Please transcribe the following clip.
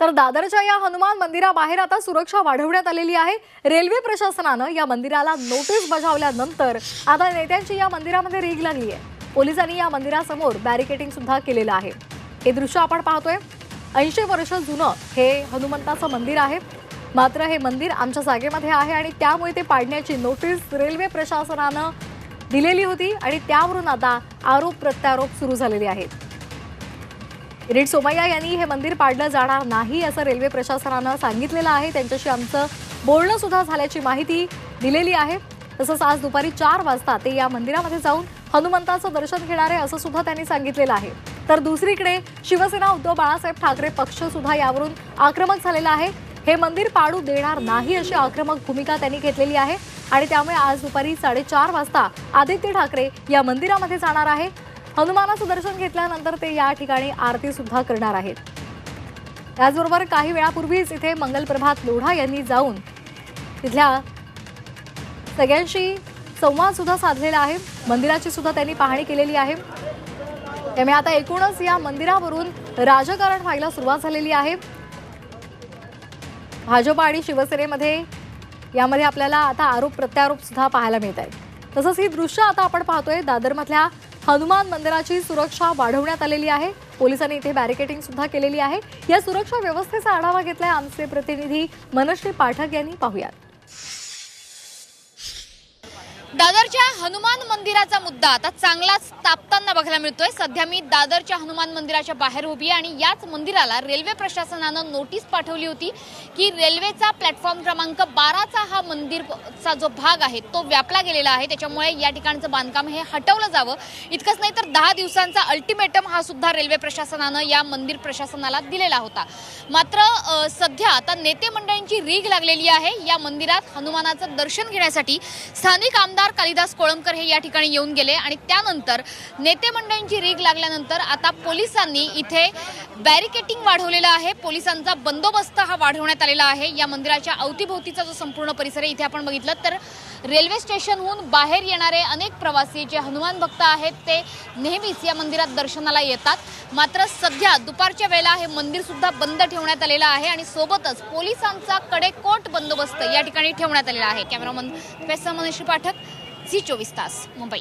तर दादरच्या या हनुमान मंदिराबाहेर आता सुरक्षा वाढवण्यात आलेली आहे. रेल्वे प्रशासनानं या मंदिराला नोटीस बजावल्यानंतर आता नेत्यांची या मंदिरामध्ये रीग लागली आहे पोलिसांनी या मंदिरासमोर बॅरिकेटिंग सुद्धा केलेलं आहे. हे दृश्य आपण पाहतोय. ऐंशी वर्ष जुनं हे हनुमंताचं मंदिर आहे. मात्र हे मंदिर आमच्या जागेमध्ये आहे आणि त्यामुळे ते पाडण्याची नोटीस रेल्वे प्रशासनानं दिलेली होती आणि त्यावरून आता आरोप प्रत्यारोप सुरू झालेले आहेत. किरीट सोमय्या यांनी हे मंदिर पाडलं जाणार नाही असं रेल्वे प्रशासनानं सांगितलेलं आहे. त्यांच्याशी आमचं बोलणं सुद्धा झाल्याची माहिती दिलेली आहे. तसंच आज दुपारी चार वाजता ते या मंदिरामध्ये जाऊन हनुमंताचं दर्शन घेणार आहे असं सुद्धा त्यांनी सांगितलेलं आहे. तर दुसरीकडे शिवसेना उद्धव बाळासाहेब ठाकरे पक्ष सुद्धा यावरून आक्रमक झालेला आहे. हे मंदिर पाडू देणार नाही अशी आक्रमक भूमिका त्यांनी घेतलेली आहे. आणि त्यामुळे आज दुपारी साडेचार वाजता आदित्य ठाकरे या मंदिरामध्ये जाणार आहे. हनुमानाचं दर्शन घेतल्यानंतर ते या ठिकाणी आरती सुद्धा करणार आहेत. त्याचबरोबर काही वेळापूर्वीच इथे मंगलप्रभात लोढा यांनी जाऊन तिथल्या सगळ्यांशी संवाद सुद्धा साधलेला आहे. मंदिराची सुद्धा त्यांनी पाहणी केलेली आहे. त्यामुळे आता एकूणच या मंदिरावरून राजकारण व्हायला सुरुवात झालेली आहे. भाजप आणि शिवसेनेमध्ये यामध्ये आपल्याला आता आरोप प्रत्यारोप सुद्धा पाहायला मिळत आहेत. तसंच ही दृश्य आता आपण पाहतोय दादरमधल्या हनुमान मंदिराची सुरक्षा वाढवण्यात आलेली आहे. पोलिसांनी इथे बॅरिकेडिंग सुद्धा केलेली आहे. या सुरक्षा व्यवस्थेचा आढावा घेतलाय आमचे प्रतिनिधी मनश्री पाठक यांनी. पाहूयात. दादरच्या हनुमान मंदिराचा मुद्दा आता चांगलाच तापताना बघायला मिळतोय. सध्या मी दादरच्या हनुमान मंदिराच्या बाहेर उभी आहे आणि याच मंदिराला रेल्वे प्रशासनानं नोटीस पाठवली होती की रेल्वेचा प्लॅटफॉर्म क्रमांक बाराचा हा मंदिरचा जो भाग आहे तो व्यापला गेलेला आहे. त्याच्यामुळे या ठिकाणचं बांधकाम हे हटवलं जावं. इतकंच नाही तर दहा दिवसांचा अल्टिमेटम हा सुद्धा रेल्वे प्रशासनानं या मंदिर प्रशासनाला दिलेला होता. मात्र सध्या आता नेते मंडळींची रीग लागलेली आहे. या मंदिरात हनुमानाचं दर्शन घेण्यासाठी स्थानिक आमदार कालिदास कोळंबकर हे या ठिकाणी येऊन गेले आणि त्यानंतर नेते मंडळींची रीग लागल्यानंतर आता पोलिसांनी इथे बॅरिकेटिंग वाढवलेलं आहे. पोलिसांचा बंदोबस्त हा वाढवण्यात आलेला आहे. या मंदिराच्या अवतीभोवतीचा जो संपूर्ण परिसर आहे इथे आपण बघितलं तर रेल्वे स्टेशनहून बाहेर येणारे अनेक प्रवासी जे हनुमान भक्त आहेत ते नेहमीच या मंदिरात दर्शनाला येतात. मात्र सध्या दुपारच्या वेळेला हे मंदिरसुद्धा बंद ठेवण्यात आलेलं आहे आणि सोबतच पोलिसांचा कडेकोट बंदोबस्त या ठिकाणी ठेवण्यात आलेला आहे. कॅमेरामन पेसा मनीष पाठक झी चोवीस तास मुंबई.